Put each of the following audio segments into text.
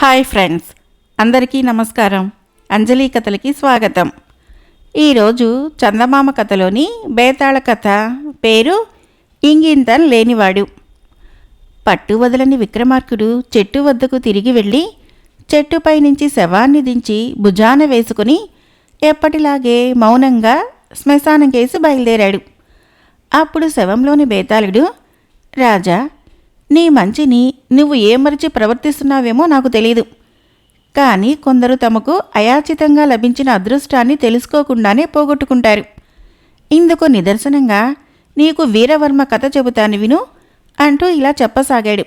Hi friends అందరికీ నమస్కారం. అంజలి కథలకి స్వాగతం. ఈరోజు చందమామ కథలోని బేతాళ కథ పేరు ఇంగింతన్ లేనివాడు. పట్టు వదలని విక్రమార్కుడు చెట్టు వద్దకు తిరిగి వెళ్ళి చెట్టుపై నుంచి శవాన్ని దించి భుజాన వేసుకుని ఎప్పటిలాగే మౌనంగా శ్మశానం కేసి బయలుదేరాడు. అప్పుడు శవంలోని బేతాళుడు రాజా నీ మంచిని నువ్వు ఏమరిచి ప్రవర్తిస్తున్నావేమో నాకు తెలియదు కానీ కొందరు తమకు అయాచితంగా లభించిన అదృష్టాన్ని తెలుసుకోకుండానే పోగొట్టుకుంటారు. ఇందుకు నిదర్శనంగా నీకు వీరవర్మ కథ చెబుతాను విను అంటూ ఇలా చెప్పసాగాడు.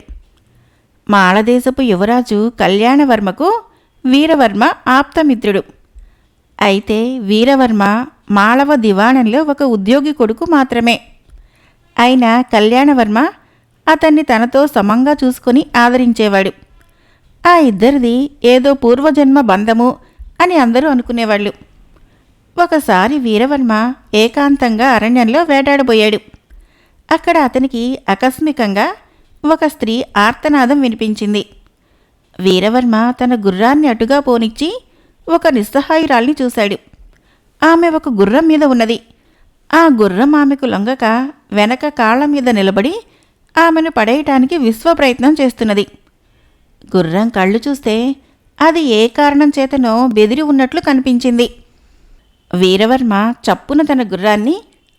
మాళదేశపు యువరాజు కళ్యాణవర్మకు వీరవర్మ ఆప్తమిత్రుడు. అయితే వీరవర్మ మాళవ దివాణంలో ఒక ఉద్యోగి కొడుకు మాత్రమే. అయినా కళ్యాణవర్మ అతన్ని తనతో సమంగా చూసుకొని ఆదరించేవాడు. ఆ ఇద్దరిది ఏదో పూర్వజన్మ బంధము అని అందరూ అనుకునేవాళ్ళు. ఒకసారి వీరవర్మ ఏకాంతంగా అరణ్యంలో వేటాడబోయాడు. అక్కడ అతనికి ఆకస్మికంగా ఒక స్త్రీ ఆర్తనాదం వినిపించింది. వీరవర్మ తన గుర్రాన్ని అటుగా పోనిచ్చి ఒక నిస్సహాయురాల్ని చూశాడు. ఆమె ఒక గుర్రం మీద ఉన్నది. ఆ గుర్రం ఆమెకు లొంగక వెనక కాళ్ళ మీద నిలబడి ఆమెను పడేయటానికి విశ్వ ప్రయత్నం చేస్తున్నది. గుర్రం కళ్ళు చూస్తే అది ఏ కారణం చేతనో బెదిరి ఉన్నట్లు కనిపించింది. వీరవర్మ చప్పున తన గుర్రాన్ని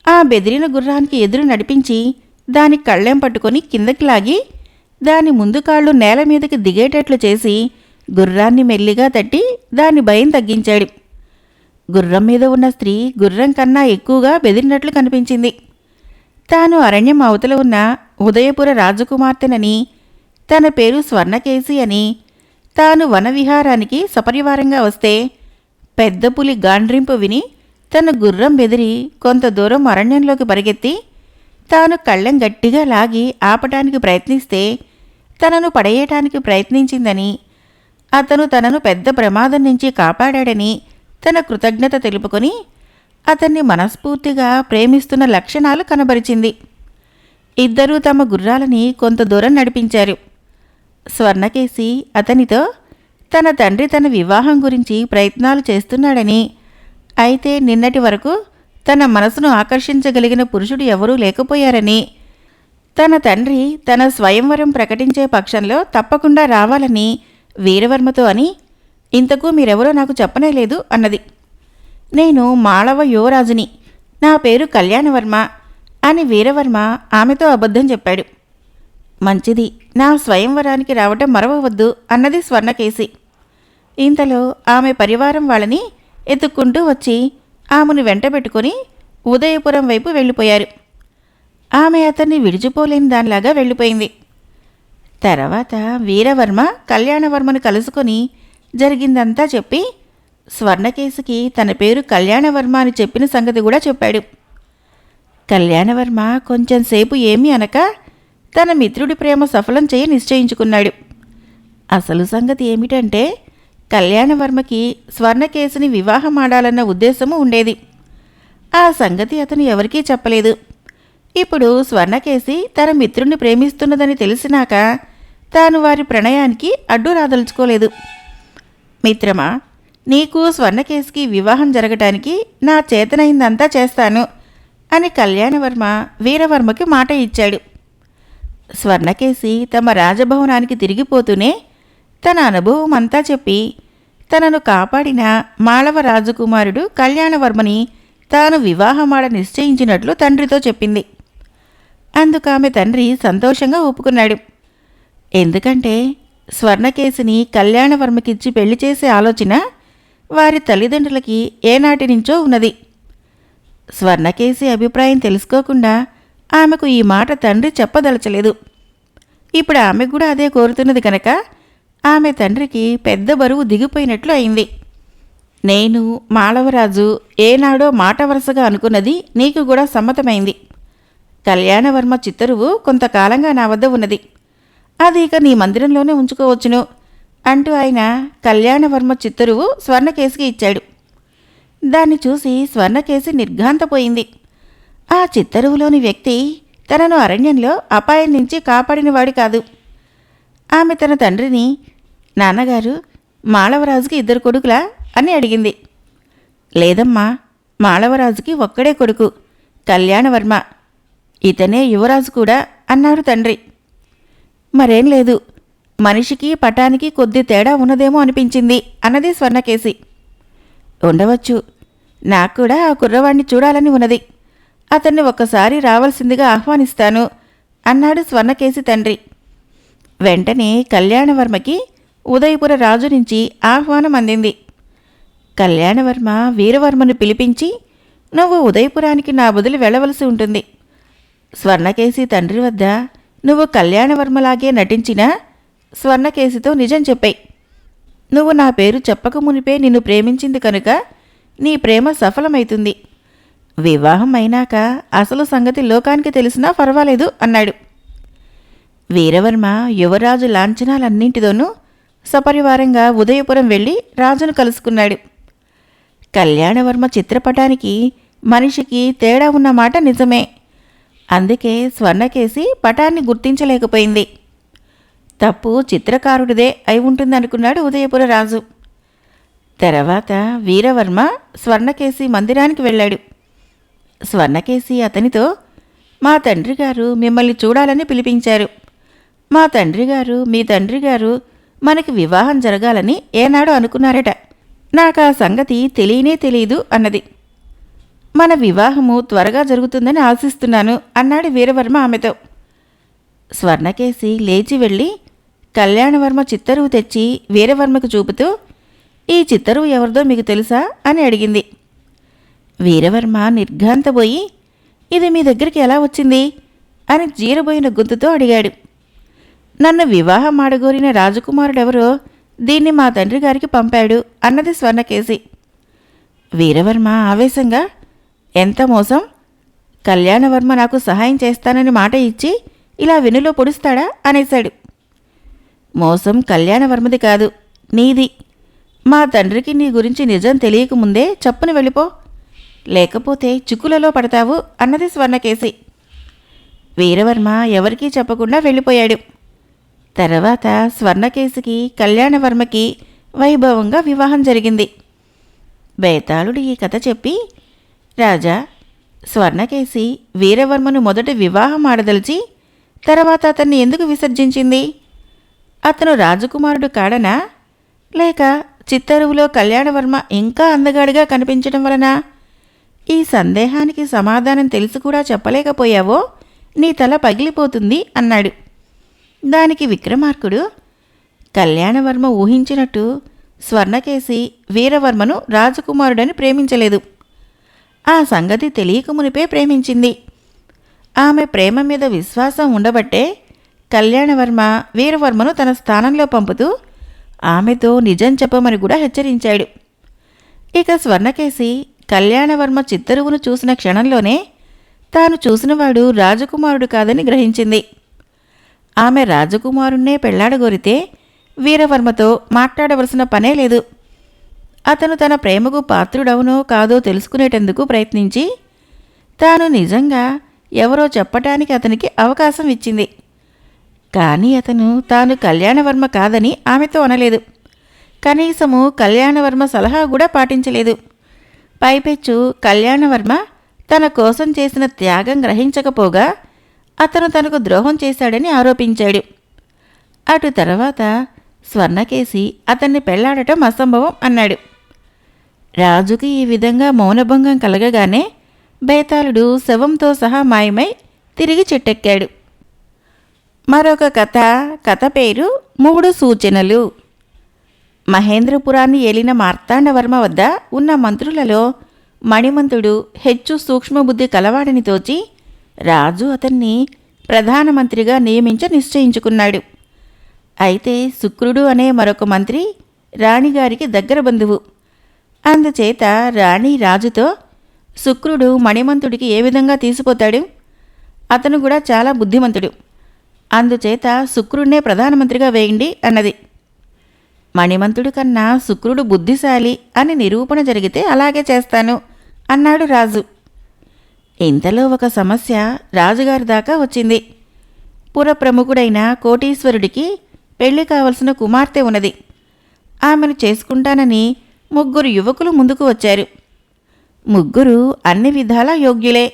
ఆ బెదిరిన గుర్రానికి ఎదురు నడిపించి దాని కళ్ళెం పట్టుకొని కిందకి లాగి దాని ముందు కాళ్ళు నేల మీదకి దిగేటట్లు చేసి గుర్రాన్ని మెల్లిగా తట్టి దాని భయం తగ్గించాడు. గుర్రం మీద ఉన్న స్త్రీ గుర్రం కన్నా ఎక్కువగా బెదిరినట్లు కనిపించింది. తాను అరణ్యం అవతల ఉన్న ఉదయపుర రాజకుమార్తెనని తన పేరు స్వర్ణకేసి అని తాను వనవిహారానికి సపరివారంగా వస్తే పెద్ద పులి గాండ్రింపు విని తన గుర్రం బెదిరి కొంత దూరం అరణ్యంలోకి పరిగెత్తి తాను కళ్ళెం గట్టిగా లాగి ఆపటానికి ప్రయత్నిస్తే తనను పడేయటానికి ప్రయత్నించిందని అతను తనను పెద్ద ప్రమాదం నుంచి కాపాడాడని తన కృతజ్ఞత తెలుపుకొని అతన్ని మనస్ఫూర్తిగా ప్రేమిస్తున్న లక్షణాలు కనబరిచింది. ఇద్దరూ తమ గుర్రాలని కొంత దూరం నడిపించారు. స్వర్ణకేసి అతనితో తన తండ్రి తన వివాహం గురించి ప్రయత్నాలు చేస్తున్నాడని అయితే నిన్నటి వరకు తన మనసును ఆకర్షించగలిగిన పురుషుడు ఎవరూ లేకపోయారని తన తండ్రి తన స్వయంవరం ప్రకటించే పక్షంలో తప్పకుండా రావాలని వీరవర్మతో అని ఇంతకు మీరెవరో నాకు చెప్పనే లేదు అన్నది. నేను మాళవ యువరాజుని. నా పేరు కళ్యాణవర్మ. అని వీరవర్మ ఆమెతో అబద్ధం చెప్పాడు. మంచిది నా స్వయంవరానికి రావటం మరవవద్దు అన్నది స్వర్ణకేసి ఇంతలో ఆమె పరివారం వాళ్ళని ఎత్తుక్కుంటూ వచ్చి ఆమెను వెంటబెట్టుకుని ఉదయపురం వైపు వెళ్ళిపోయారు. ఆమె అతన్ని విడిచిపోలేని దానిలాగా వెళ్ళిపోయింది. తర్వాత వీరవర్మ కళ్యాణవర్మను కలుసుకొని జరిగిందంతా చెప్పి స్వర్ణకేసుకి తన పేరు కళ్యాణవర్మ అని చెప్పిన సంగతి కూడా చెప్పాడు. కళ్యాణవర్మ కొంచెం సేపు ఏమీ అనక తన మిత్రుడి ప్రేమ సఫలం చేయ నిశ్చయించుకున్నాడు. అసలు సంగతి ఏమిటంటే కళ్యాణవర్మకి స్వర్ణకేసుని వివాహం ఆడాలన్న ఉద్దేశము ఉండేది. ఆ సంగతి అతను ఎవరికీ చెప్పలేదు. ఇప్పుడు స్వర్ణకేసి తన మిత్రుణ్ణి ప్రేమిస్తున్నదని తెలిసినాక తాను వారి ప్రణయానికి అడ్డు రాదలుచుకోలేదు. మిత్రమా నీకు స్వర్ణకేశికి వివాహం జరగటానికి నా చేతనైందంతా చేస్తాను. అని కళ్యాణవర్మ వీరవర్మకి మాట ఇచ్చాడు. స్వర్ణకేశి తమ రాజభవనానికి తిరిగిపోతూనే తన అనుభవం అంతా చెప్పి తనను కాపాడిన మాళవ రాజకుమారుడు కళ్యాణవర్మని తాను వివాహమాడ నిశ్చయించినట్లు తండ్రితో చెప్పింది. అందుకామె తండ్రి సంతోషంగా ఒప్పుకున్నాడు ఎందుకంటే స్వర్ణకేసిని కళ్యాణవర్మకిచ్చి పెళ్ళి చేసే ఆలోచన వారి తల్లిదండ్రులకి ఏనాటి నుంచో ఉన్నది. స్వర్ణకేశి అభిప్రాయం తెలుసుకోకుండా ఆమెకు ఈ మాట తండ్రి చెప్పదలచలేదు. ఇప్పుడు ఆమె కూడా అదే కోరుతున్నది కనుక ఆమె తండ్రికి పెద్ద బరువు దిగిపోయినట్లు అయింది. నేను మాళవరాజు ఏనాడో మాట వరుసగా అనుకున్నది నీకు కూడా సమ్మతమైంది. కళ్యాణవర్మ చిత్తరువు కొంతకాలంగా నా వద్ద ఉన్నది. అది ఇక నీ మందిరంలోనే ఉంచుకోవచ్చును అంటూ ఆయన కళ్యాణవర్మ చిత్తరువు స్వర్ణకేసుకి ఇచ్చాడు. దాన్ని చూసి స్వర్ణకేసి నిర్ఘాంతపోయింది. ఆ చిత్తరువులోని వ్యక్తి తనను అరణ్యంలో అపాయం నుంచి కాపాడినవాడు కాదు. ఆమె తన తండ్రిని నాన్నగారు మాళవరాజుకి ఇద్దరు కొడుకులా? అని అడిగింది. లేదమ్మా మాళవరాజుకి ఒక్కడే కొడుకు కళ్యాణవర్మ. ఇతనే యువరాజు కూడా అన్నారు తండ్రి. మరేం లేదు మనిషికి పటానికి కొద్ది తేడా ఉన్నదేమో అనిపించింది అన్నది స్వర్ణకేసి ఉండవచ్చు. నాకు కూడా ఆ కుర్రవాణ్ణి చూడాలని ఉన్నది. అతన్ని ఒక్కసారి రావాల్సిందిగా ఆహ్వానిస్తాను అన్నాడు స్వర్ణకేసి తండ్రి. వెంటనే కళ్యాణవర్మకి ఉదయపుర రాజు నుంచి ఆహ్వానం అందింది. కళ్యాణవర్మ వీరవర్మను పిలిపించి నువ్వు ఉదయపురానికి నా బదులు వెళ్ళవలసి ఉంటుంది. స్వర్ణకేసి తండ్రి వద్ద నువ్వు కళ్యాణవర్మలాగే నటించినా స్వర్ణకేసితో నిజం చెప్పాయి. నువ్వు నా పేరు చెప్పక మునిపే నిన్ను ప్రేమించింది కనుక నీ ప్రేమ సఫలమైతుంది. వివాహం అయినాక అసలు సంగతి లోకానికి తెలిసినా పర్వాలేదు అన్నాడు. వీరవర్మ యువరాజు లాంఛనాలన్నింటితోనూ సపరివారంగా ఉదయపురం వెళ్ళి రాజును కలుసుకున్నాడు. కళ్యాణవర్మ చిత్రపటానికి మనిషికి తేడా ఉన్న మాట నిజమే. అందుకే స్వర్ణకేసి పటాన్ని గుర్తించలేకపోయింది. తప్పు చిత్రకారుడిదే అయి ఉంటుందనుకున్నాడు ఉదయపుర రాజు తర్వాత వీరవర్మ స్వర్ణకేసి మందిరానికి వెళ్ళాడు. స్వర్ణకేసి అతనితో మా తండ్రి గారు మిమ్మల్ని చూడాలని పిలిపించారు. మా తండ్రి గారు మీ తండ్రి గారు మనకి వివాహం జరగాలని ఏనాడో అనుకున్నారట. నాకు ఆ సంగతి తెలియనే తెలియదు అన్నది. మన వివాహము త్వరగా జరుగుతుందని ఆశిస్తున్నాను అన్నాడు వీరవర్మ ఆమెతో. స్వర్ణకేసి లేచి వెళ్ళి కళ్యాణవర్మ చిత్తరువు తెచ్చి వీరవర్మకు చూపుతూ ఈ చిత్తరువు ఎవరిదో మీకు తెలుసా? అని అడిగింది. వీరవర్మ నిర్ఘాంతపోయి ఇది మీ దగ్గరికి ఎలా వచ్చింది? అని జీరబోయిన గొంతుతో అడిగాడు. నన్ను వివాహం ఆడగోరిన రాజకుమారుడెవరో దీన్ని మా తండ్రి గారికి పంపాడు అన్నది స్వర్ణకేసి వీరవర్మ ఆవేశంగా ఎంత మోసం? కళ్యాణవర్మ నాకు సహాయం చేస్తానని మాట ఇచ్చి ఇలా వెనులో పొడుస్తాడా? అనేశాడు. మోసం కళ్యాణవర్మది కాదు నీది. మా తండ్రికి నీ గురించి నిజం తెలియకముందే చప్పున వెళ్ళిపో. లేకపోతే చిక్కులలో పడతావు అన్నది స్వర్ణకేసి. వీరవర్మ ఎవరికీ చెప్పకుండా వెళ్ళిపోయాడు. తర్వాత స్వర్ణకేసికి కళ్యాణవర్మకి వైభవంగా వివాహం జరిగింది. బేతాళుడు ఈ కథ చెప్పి రాజా స్వర్ణకేసి వీరవర్మను మొదట వివాహం ఆడదలిచి తర్వాత అతన్ని ఎందుకు విసర్జించింది? అతను రాజకుమారుడు కాడనా? లేక చిత్తరువులో కళ్యాణవర్మ ఇంకా అందగాడిగా కనిపించడం వలన? ఈ సందేహానికి సమాధానం తెలిసి కూడా చెప్పలేకపోయావో? నీ తల పగిలిపోతుంది అన్నాడు. దానికి విక్రమార్కుడు కళ్యాణవర్మ ఊహించినట్టు స్వర్ణకేసి వీరవర్మను రాజకుమారుడని ప్రేమించలేదు. ఆ సంగతి తెలియక మునిపే ప్రేమించింది. ఆమె ప్రేమ మీద విశ్వాసం ఉండబట్టే కళ్యాణవర్మ వీరవర్మను తన స్థానంలో పంపుతూ ఆమెతో నిజం చెప్పమని కూడా హెచ్చరించాడు. ఇక స్వర్ణకేసి కళ్యాణవర్మ చిత్తరువును చూసిన క్షణంలోనే తాను చూసినవాడు రాజకుమారుడు కాదని గ్రహించింది. ఆమె రాజకుమారుణ్ణే పెళ్ళాడగోరితే వీరవర్మతో మాట్లాడవలసిన పనే లేదు. అతను తన ప్రేమకు పాత్రుడవునో కాదో తెలుసుకునేటందుకు ప్రయత్నించి తాను నిజంగా ఎవరో చెప్పటానికి అతనికి అవకాశం ఇచ్చింది. కానీ అతను తాను కళ్యాణవర్మ కాదని ఆమెతో అనలేదు. కనీసము కళ్యాణవర్మ సలహా కూడా పాటించలేదు. పైపెచ్చు కళ్యాణవర్మ తన కోసం చేసిన త్యాగం గ్రహించకపోగా అతను తనకు ద్రోహం చేశాడని ఆరోపించాడు. అటు తర్వాత స్వర్ణకేసి అతన్ని పెళ్ళాడటం అసంభవం అన్నాడు. రాజుకి ఈ విధంగా మౌనభంగం కలగగానే బేతాళుడు శవంతో సహా మాయమై తిరిగి చెట్టెక్కాడు. మరొక కథ కథ పేరు మూడు సూచనలు. మహేంద్రపురాన్ని ఏలిన మార్తాండవర్మ వద్ద ఉన్న మంత్రులలో మణిమంతుడు హెచ్చు సూక్ష్మబుద్ధి కలవాడని తోచి రాజు అతన్ని ప్రధానమంత్రిగా నియమించ నిశ్చయించుకున్నాడు. అయితే శుక్రుడు అనే మరొక మంత్రి రాణిగారికి దగ్గర బంధువు. అందుచేత రాణి రాజుతో శుక్రుడు మణిమంతుడికి ఏ విధంగా తీసిపోతాడు అతను కూడా చాలా బుద్ధిమంతుడు. అందుచేత శుక్రుడినే ప్రధానమంత్రిగా వేయండి అన్నది. మణిమంతుడి కన్నా శుక్రుడు బుద్ధిశాలి అని నిరూపణ జరిగితే అలాగే చేస్తాను అన్నాడు రాజు. ఇంతలో ఒక సమస్య రాజుగారి దాకా వచ్చింది. పురప్రముఖుడైన కోటీశ్వరుడికి పెళ్ళి కావలసిన కుమార్తె ఉన్నది. ఆమెను చేసుకుంటానని ముగ్గురు యువకులు ముందుకు వచ్చారు. ముగ్గురు అన్ని విధాలా యోగ్యులే.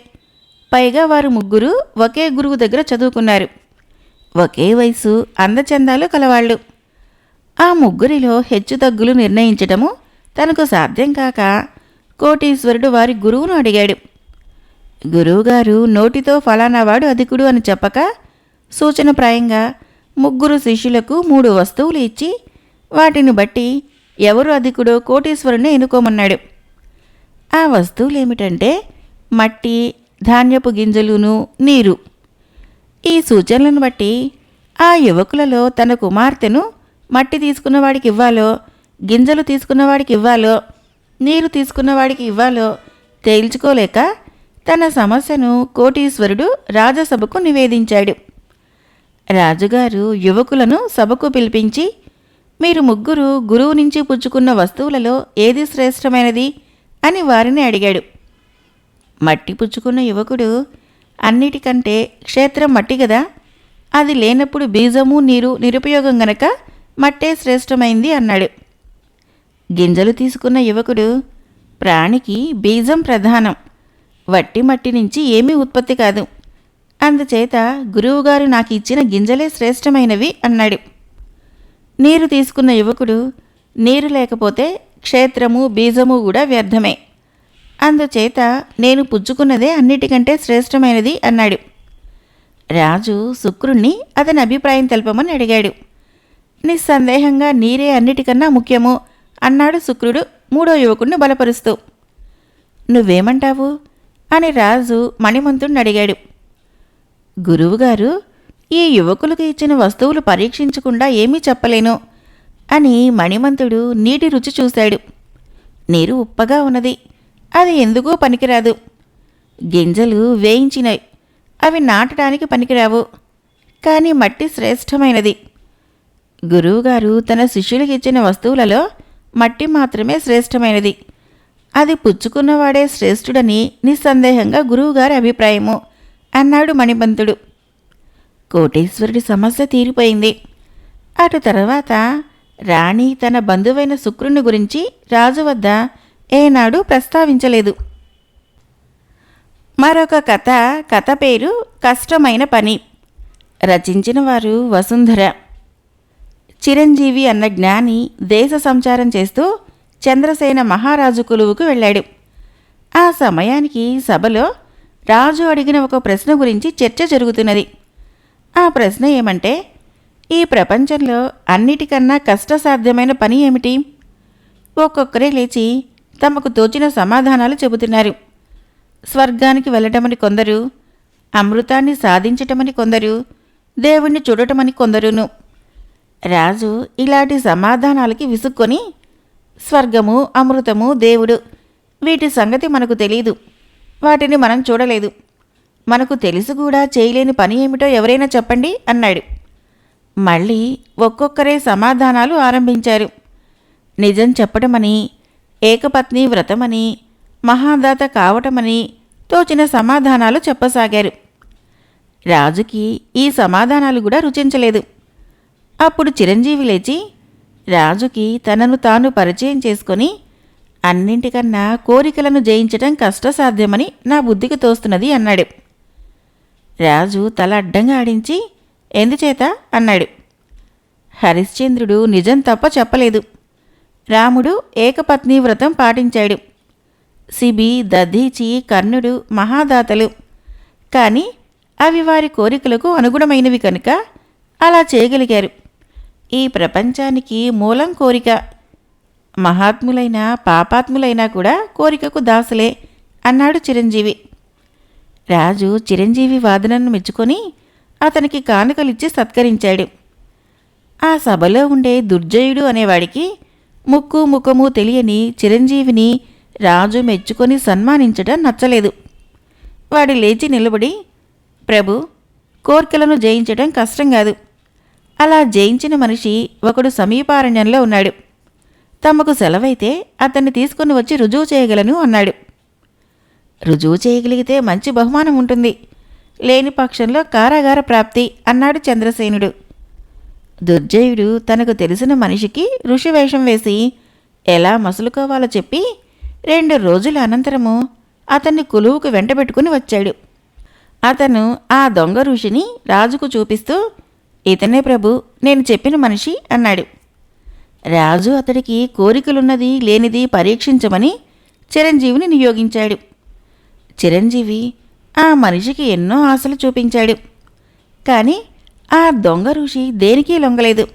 పైగా వారు ముగ్గురు ఒకే గురువు దగ్గర చదువుకున్నారు. ఒకే వయసు అందచందాలు కలవాళ్ళు. ఆ ముగ్గురిలో హెచ్చుతగ్గులు నిర్ణయించటము తనకు సాధ్యం కాక కోటీశ్వరుడు వారి గురువును అడిగాడు. గురువుగారు నోటితో ఫలానావాడు అధికుడు అని చెప్పక సూచనప్రాయంగా ముగ్గురు శిష్యులకు మూడు వస్తువులు ఇచ్చి వాటిని బట్టి ఎవరు అధికుడో కోటీశ్వరుని ఎన్నుకోమన్నాడు. ఆ వస్తువులేమిటంటే మట్టి ధాన్యపు గింజలును నీరు. ఈ సూచనలను బట్టి ఆ యువకులలో తన కుమార్తెను మట్టి తీసుకున్నవాడికి ఇవ్వాలో గింజలు తీసుకున్నవాడికి ఇవ్వాలో నీరు తీసుకున్నవాడికి ఇవ్వాలో తేల్చుకోలేక తన సమస్యను కోటీశ్వరుడు రాజసభకు నివేదించాడు. రాజుగారు యువకులను సభకు పిలిపించి మీరు ముగ్గురు గురువు నుంచి పుచ్చుకున్న వస్తువులలో ఏది శ్రేష్టమైనది? అని వారిని అడిగాడు. మట్టి పుచ్చుకున్న యువకుడు అన్నిటికంటే క్షేత్రం మట్టి కదా అది లేనప్పుడు బీజము నీరు నిరుపయోగం గనక మట్టే శ్రేష్టమైంది అన్నాడు. గింజలు తీసుకున్న యువకుడు ప్రాణికి బీజం ప్రధానం. వట్టి మట్టి నుంచి ఏమీ ఉత్పత్తి కాదు. అందుచేత గురువుగారు నాకు ఇచ్చిన గింజలే శ్రేష్టమైనవి అన్నాడు. నీరు తీసుకున్న యువకుడు నీరు లేకపోతే క్షేత్రము బీజము కూడా వ్యర్థమే. అందుచేత నేను పుచ్చుకున్నదే అన్నిటికంటే శ్రేష్టమైనది అన్నాడు. రాజు శుక్రుణ్ణి అతని అభిప్రాయం తెలపమని అడిగాడు. నిస్సందేహంగా నీరే అన్నిటికన్నా ముఖ్యము అన్నాడు శుక్రుడు మూడో యువకుణ్ణి బలపరుస్తూ. నువ్వేమంటావు? అని రాజు మణిమంతుణ్ణి అడిగాడు. గురువుగారు ఈ యువకులకు ఇచ్చిన వస్తువులు పరీక్షించకుండా ఏమీ చెప్పలేను అని మణిమంతుడు నీటి రుచి చూశాడు. నీరు ఉప్పగా ఉన్నది. అది ఎందుకో పనికిరాదు. గింజలు వేయించినవి అవి నాటడానికి పనికిరావు. కానీ మట్టి శ్రేష్టమైనది. గురువుగారు తన శిష్యులకి ఇచ్చిన వస్తువులలో మట్టి మాత్రమే శ్రేష్టమైనది. అది పుచ్చుకున్నవాడే శ్రేష్ఠుడని నిస్సందేహంగా గురువుగారి అభిప్రాయము అన్నాడు మణిబంతుడు. కోటేశ్వరుడి సమస్య తీరిపోయింది. అటు తర్వాత రాణి తన బంధువైన శుక్రుని గురించి రాజు వద్ద ఏనాడు ప్రస్తావించలేదు. మరొక కథ కథ పేరు కష్టమైన పని. రచించిన వారు వసుంధర. చిరంజీవి అన్న జ్ఞాని దేశ సంచారం చేస్తూ చంద్రసేన మహారాజు కొలువుకు వెళ్ళాడు. ఆ సమయానికి సభలో రాజు అడిగిన ఒక ప్రశ్న గురించి చర్చ జరుగుతున్నది. ఆ ప్రశ్న ఏమంటే ఈ ప్రపంచంలో అన్నిటికన్నా కష్టసాధ్యమైన పని ఏమిటి? ఒక్కొక్కరే లేచి తమకు తోచిన సమాధానాలు చెబుతున్నారు. స్వర్గానికి వెళ్ళటమని కొందరు అమృతాన్ని సాధించటమని కొందరు దేవుణ్ణి చూడటమని కొందరును. రాజు ఇలాంటి సమాధానాలకి విసుక్కొని స్వర్గము అమృతము దేవుడు వీటి సంగతి మనకు తెలియదు వాటిని మనం చూడలేదు. మనకు తెలిసి కూడా చేయలేని పని ఏమిటో ఎవరైనా చెప్పండి అన్నాడు. మళ్ళీ ఒక్కొక్కరే సమాధానాలు ఆరంభించారు. నిజం చెప్పటమని ఏకపత్ని వ్రతమని మహాదాత కావటమని తోచిన సమాధానాలు చెప్పసాగారు. రాజుకి ఈ సమాధానాలు కూడా రుచించలేదు. అప్పుడు చిరంజీవి లేచి రాజుకి తనను తాను పరిచయం చేసుకొని అన్నింటికన్నా కోరికలను జయించటం కష్టసాధ్యమని నా బుద్ధికి తోస్తున్నది అన్నాడు. రాజు తల అడ్డంగా ఆడించి ఎందుచేత? అన్నాడు. హరిశ్చంద్రుడు నిజం తప్ప చెప్పలేదు. రాముడు ఏకపత్ని వ్రతం పాటించాడు. సిబి దధీచి కర్ణుడు మహాదాతలు. కానీ అవి వారి కోరికలకు అనుగుణమైనవి కనుక అలా చేయగలిగారు. ఈ ప్రపంచానికి మూలం కోరిక. మహాత్ములైన పాపాత్ములైనా కూడా కోరికకు దాసులే అన్నాడు చిరంజీవి. రాజు చిరంజీవి వాదనను మెచ్చుకొని అతనికి కానుకలిచ్చి సత్కరించాడు. ఆ సభలో ఉండే దుర్జయుడు అనేవాడికి ముక్కు ముఖము తెలియని చిరంజీవిని రాజు మెచ్చుకొని సన్మానించడం నచ్చలేదు. వాడు లేచి నిలబడి ప్రభు కోర్కెలను జయించడం కష్టం కాదు. అలా జయించిన మనిషి ఒకడు సమీపారణ్యంలో ఉన్నాడు. తమకు సెలవైతే అతన్ని తీసుకుని వచ్చి రుజువు చేయగలను అన్నాడు. రుజువు చేయగలిగితే మంచి బహుమానం ఉంటుంది. లేని పక్షంలో కారాగార ప్రాప్తి అన్నాడు చంద్రసేనుడు. దుర్జయుడు తనకు తెలిసిన మనిషికి ఋషి వేషం వేసి ఎలా మసులుకోవాలో చెప్పి రెండు రోజుల అనంతరము అతన్ని కొలువుకు వెంటబెట్టుకుని వచ్చాడు. అతను ఆ దొంగ ఋషిని రాజుకు చూపిస్తూ ఇతనే ప్రభు నేను చెప్పిన మనిషి అన్నాడు. రాజు అతడికి కోరికలున్నది లేనిది పరీక్షించమని చిరంజీవిని నియోగించాడు. చిరంజీవి ఆ మనిషికి ఎన్నో ఆశలు చూపించాడు. కానీ ఆ దొంగ ఋషి దేనికి లొంగలేదు.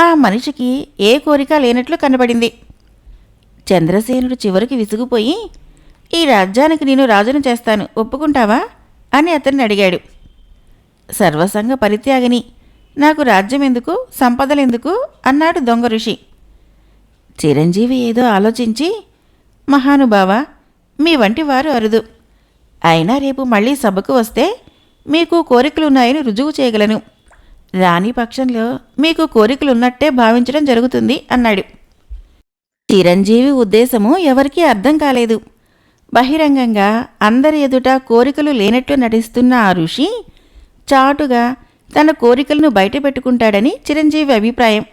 ఆ మనిషికి ఏ కోరిక లేనట్లు కనబడింది. చంద్రసేనుడు చివరికి విసిగిపోయి ఈ రాజ్యానికి నేను రాజును చేస్తాను ఒప్పుకుంటావా? అని అతన్ని అడిగాడు. సర్వసంగ పరిత్యాగిని నాకు రాజ్యం ఎందుకు సంపదలెందుకు? అన్నాడు దొంగ ఋషి. చిరంజీవి ఏదో ఆలోచించి మహానుభావ మీ వంటి వారు అరుదు. అయినా రేపు మళ్ళీ సభకు వస్తే మీకు కోరికలున్నాయని రుజువు చేయగలను. రాని పక్షంలో మీకు కోరికలున్నట్టే భావించడం జరుగుతుంది అన్నాడు. చిరంజీవి ఉద్దేశము ఎవరికీ అర్థం కాలేదు. బహిరంగంగా అందరి ఎదుట కోరికలు లేనట్లు నటిస్తున్న ఆ ఋషి చాటుగా తన కోరికలను బయటపెట్టుకుంటాడని చిరంజీవి అభిప్రాయం.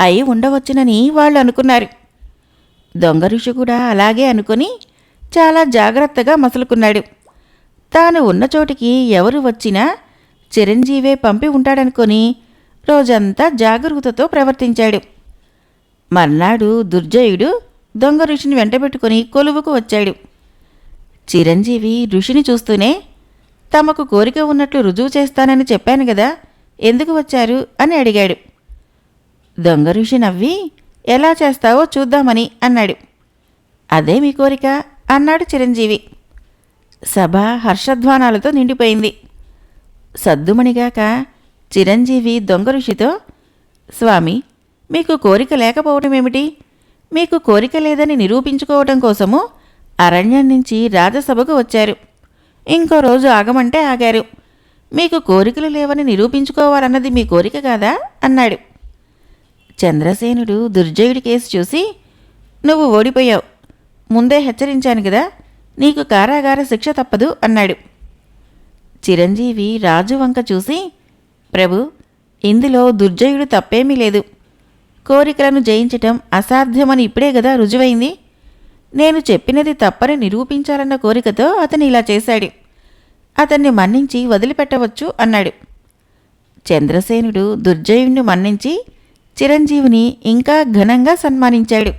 అయి ఉండవచ్చునని వాళ్ళు అనుకున్నారు. దొంగ ఋషి కూడా అలాగే అనుకుని చాలా జాగ్రత్తగా మసలుకున్నాడు. తాను ఉన్న చోటికి ఎవరు వచ్చినా చిరంజీవే పంపి ఉంటాడనుకొని రోజంతా జాగరూకతతో ప్రవర్తించాడు. మర్నాడు దుర్జయుడు దొంగ ఋషిని వెంటబెట్టుకుని కొలువుకు వచ్చాడు. చిరంజీవి ఋషిని చూస్తూనే తమకు కోరిక ఉన్నట్లు రుజువు చేస్తానని చెప్పాను కదా ఎందుకు వచ్చారు? అని అడిగాడు. దొంగ ఋషి నవ్వి ఎలా చేస్తావో చూద్దామని అన్నాడు. అదే మీ కోరిక అన్నాడు చిరంజీవి. సభ హర్షధ్వానాలతో నిండిపోయింది. సద్దుమణిగాక చిరంజీవి దొంగ ఋషితో స్వామి మీకు కోరిక లేకపోవటం ఏమిటి మీకు కోరిక లేదని నిరూపించుకోవటం కోసము అరణ్యం నుంచి రాజసభకు వచ్చారు. ఇంకో రోజు ఆగమంటే ఆగారు. మీకు కోరికలు లేవని నిరూపించుకోవాలన్నది మీ కోరిక కాదా? అన్నాడు. చంద్రసేనుడు దుర్జయుడి కేసు చూసి నువ్వు ఓడిపోయావు. ముందే హెచ్చరించాను కదా నీకు కారాగార శిక్ష తప్పదు అన్నాడు. చిరంజీవి రాజు వంక చూసి ప్రభు ఇందులో దుర్జయుడు తప్పేమీ లేదు. కోరికలను జయించటం అసాధ్యమని ఇప్పుడే కదా రుజువైంది. నేను చెప్పినది తప్పని నిరూపించాలన్న కోరికతో అతను ఇలా చేశాడు. అతన్ని మన్నించి వదిలిపెట్టవచ్చు అన్నాడు. చంద్రసేనుడు దుర్జయుణ్ణి మన్నించి చిరంజీవిని ఇంకా ఘనంగా సన్మానించాడు.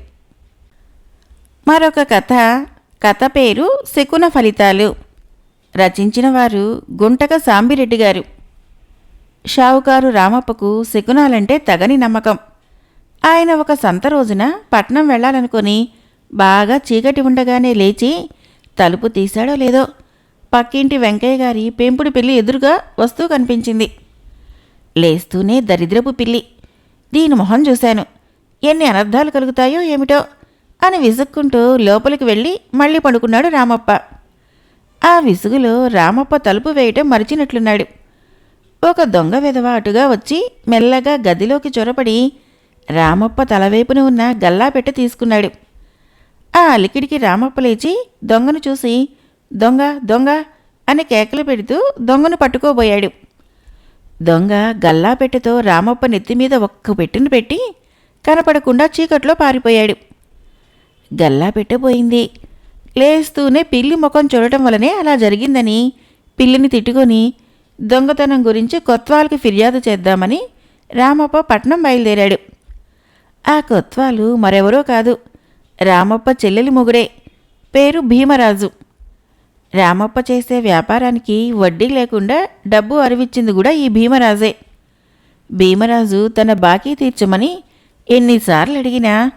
మరొక కథ కథ పేరు శకున ఫలితాలు. రచించిన వారు గుంటక సాంబిరెడ్డి గారు. షావుకారు రామప్పకు శకునాలంటే తగని నమ్మకం. ఆయన ఒక సంత రోజున పట్నం వెళ్ళాలనుకొని బాగా చీకటి ఉండగానే లేచి తలుపు తీశాడో లేదో పక్కింటి వెంకయ్య గారి పెంపుడు పిల్లి ఎదురుగా వస్తూ కనిపించింది. లేస్తూనే దరిద్రపు పిల్లి. దీని మొహం చూశాను. ఎన్ని అనర్థాలు కలుగుతాయో ఏమిటో అని విసుక్కుంటూ లోపలికి వెళ్ళి మళ్ళీ పడుకున్నాడు రామప్ప. ఆ విసుగులో రామప్ప తలుపు వేయటం మరిచినట్లున్నాడు. ఒక దొంగ విధవ అటుగా వచ్చి మెల్లగా గదిలోకి చొరపడి రామప్ప తలవైపున ఉన్న గల్లా పెట్టె తీసుకున్నాడు. ఆ అలికిడికి రామప్ప లేచి దొంగను చూసి దొంగ దొంగ అని కేకలు పెడుతూ దొంగను పట్టుకోబోయాడు. దొంగ గల్లా పెట్టెతో రామప్ప నెత్తిమీద ఒక్క పెట్టెను పెట్టి కనపడకుండా చీకట్లో పారిపోయాడు. గల్లా పెట్టబోయింది లేస్తూనే పిల్లి ముఖం చూడటం వలనే అలా జరిగిందని పిల్లిని తిట్టుకొని దొంగతనం గురించి కొత్వాల్కి ఫిర్యాదు చేద్దామని రామప్ప పట్నం బయలుదేరాడు. ఆ కొత్వాలు మరెవరో కాదు. రామప్ప చెల్లెలి మొగుడే. పేరు భీమరాజు. రామప్ప చేసే వ్యాపారానికి వడ్డీ లేకుండా డబ్బు అరివిచ్చింది కూడా ఈ భీమరాజే. భీమరాజు తన బాకీ తీర్చమని ఎన్నిసార్లు అడిగినా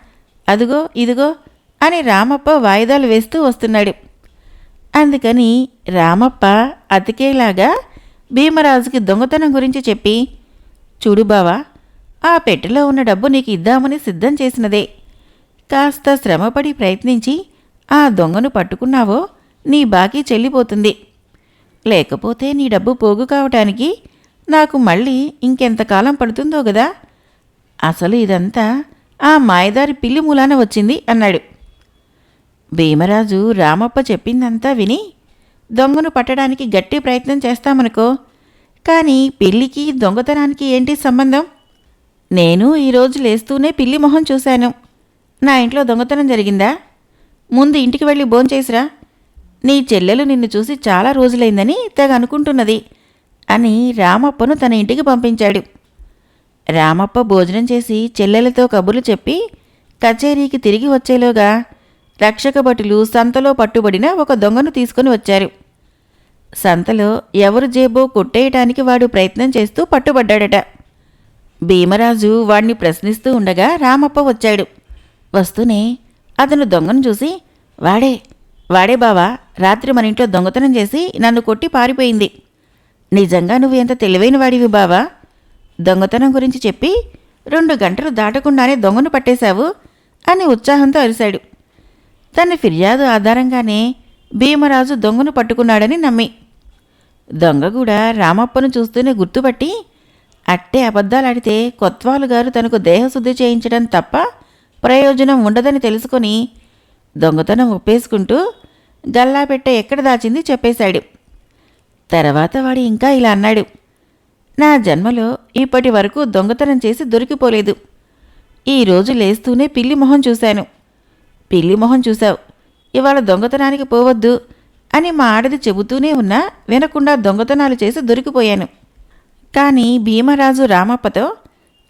అదుగో ఇదిగో అని రామప్ప వాయిదాలు వేస్తూ వస్తున్నాడు. అందుకని రామప్ప అతికేలాగా భీమరాజుకి దొంగతనం గురించి చెప్పి చూడు బావా ఆ పెట్టెలో ఉన్న డబ్బు నీకు ఇద్దామని సిద్ధం చేసినదే. కాస్త శ్రమపడి ప్రయత్నించి ఆ దొంగను పట్టుకున్నావో నీ బాకీ చెల్లిపోతుంది. లేకపోతే నీ డబ్బు పోగు కావటానికి నాకు మళ్ళీ ఇంకెంతకాలం పడుతుందో కదా అసలు ఇదంతా ఆ మాయదారి పిల్లి మూలాన వచ్చింది అన్నాడు. భీమరాజు రామప్ప చెప్పిందంతా విని దొంగను పట్టడానికి గట్టి ప్రయత్నం చేస్తామనుకో కానీ పిల్లికి దొంగతనానికి ఏంటి సంబంధం? నేను ఈరోజు లేస్తూనే పిల్లి మొహం చూశాను. నా ఇంట్లో దొంగతనం జరిగిందా? ముందు ఇంటికి వెళ్ళి భోంచేసిరా నీ చెల్లెలు నిన్ను చూసి చాలా రోజులైందని తెగ అనుకుంటున్నది అని రామప్పను తన ఇంటికి పంపించాడు. రామప్ప భోజనం చేసి చెల్లెలతో కబుర్లు చెప్పి కచేరీకి తిరిగి వచ్చేలోగా రక్షక భటులు సంతలో పట్టుబడిన ఒక దొంగను తీసుకుని వచ్చారు. సంతలో ఎవరు జేబో కొట్టేయటానికి వాడు ప్రయత్నం చేస్తూ పట్టుబడ్డాడట. భీమరాజు వాణ్ణి ప్రశ్నిస్తూ ఉండగా రామప్ప వచ్చాడు. వస్తూనే అతను దొంగను చూసి వాడే వాడే బావా రాత్రి మన ఇంట్లో దొంగతనం చేసి నన్ను కొట్టి పారిపోయింది. నిజంగా నువ్వు ఎంత తెలివైన వాడివి బావా? దొంగతనం గురించి చెప్పి రెండు గంటలు దాటకుండానే దొంగను పట్టేశావు అని ఉత్సాహంతో అరిశాడు. తన ఫిర్యాదు ఆధారంగానే భీమరాజు దొంగను పట్టుకున్నాడని నమ్మి. దొంగ కూడా రామప్పను చూస్తూనే గుర్తుపట్టి అట్టే అబద్ధాలాడితే కొత్వాలు గారు తనకు దేహశుద్ధి చేయించడం తప్ప ప్రయోజనం ఉండదని తెలుసుకొని దొంగతనం ఒప్పేసుకుంటూ గల్లాపెట్ట ఎక్కడ దాచింది చెప్పేశాడు. తర్వాత వాడు ఇంకా ఇలా అన్నాడు. నా జన్మలో ఇప్పటి వరకు దొంగతనం చేసి దొరికిపోలేదు. ఈరోజు లేస్తూనే పిల్లి మొహం చూశాను. పిల్లి మొహం చూశావు. ఇవాళ దొంగతనానికి పోవద్దు అని మా ఆడది చెబుతూనే ఉన్నా వినకుండా దొంగతనాలు చేసి దొరికిపోయాను. కానీ భీమరాజు రామప్పతో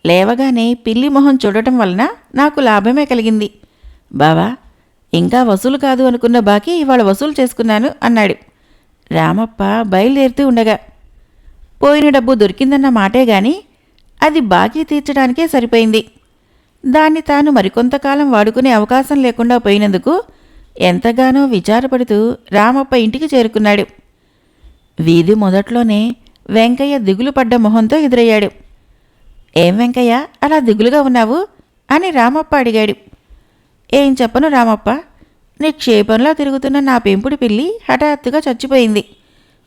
లేవగానే పిల్లి మొహం చూడటం వలన నాకు లాభమే కలిగింది. బావా ఇంకా వసూలు కాదు అనుకున్న బాకీ ఇవాళ వసూలు చేసుకున్నాను అన్నాడు. రామప్ప బయలుదేరుతూ ఉండగా పోయిన డబ్బు దొరికిందన్న మాటే గాని అది బాకీ తీర్చడానికే సరిపోయింది. దాన్ని తాను మరికొంతకాలం వాడుకునే అవకాశం లేకుండా పోయినందుకు ఎంతగానో విచారపడుతూ రామప్ప ఇంటికి చేరుకున్నాడు. వీధి మొదట్లోనే వెంకయ్య దిగులు పడ్డ మొహంతో ఎదురయ్యాడు. ఏం వెంకయ్య అలా దిగులుగా ఉన్నావు? అని రామప్ప అడిగాడు. ఏం చెప్పను రామప్ప నిక్షేపంలో తిరుగుతున్న నా పెంపుడు పిల్లి హఠాత్తుగా చచ్చిపోయింది.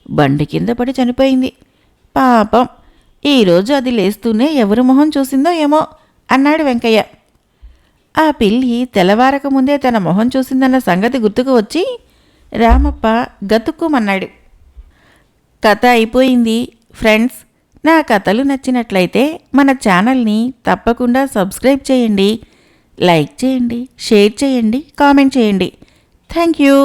బండి కింద పడి చనిపోయింది. పాపం ఈరోజు అది లేస్తూనే ఎవరి మొహం చూసిందో ఏమో. అన్నాడు వెంకయ్య. ఆ పిల్లి తెల్లవారక ముందే తన మొహం చూసిందన్న సంగతి గుర్తుకు వచ్చి రామప్ప గతుక్కుమన్నాడు. కథ అయిపోయింది. ఫ్రెండ్స్ నా కథలు నచ్చినట్లయితే మన ఛానల్ని తప్పకుండా సబ్స్క్రైబ్ చేయండి. లైక్ చేయండి షేర్ చేయండి కామెంట్ చేయండి. Thank you.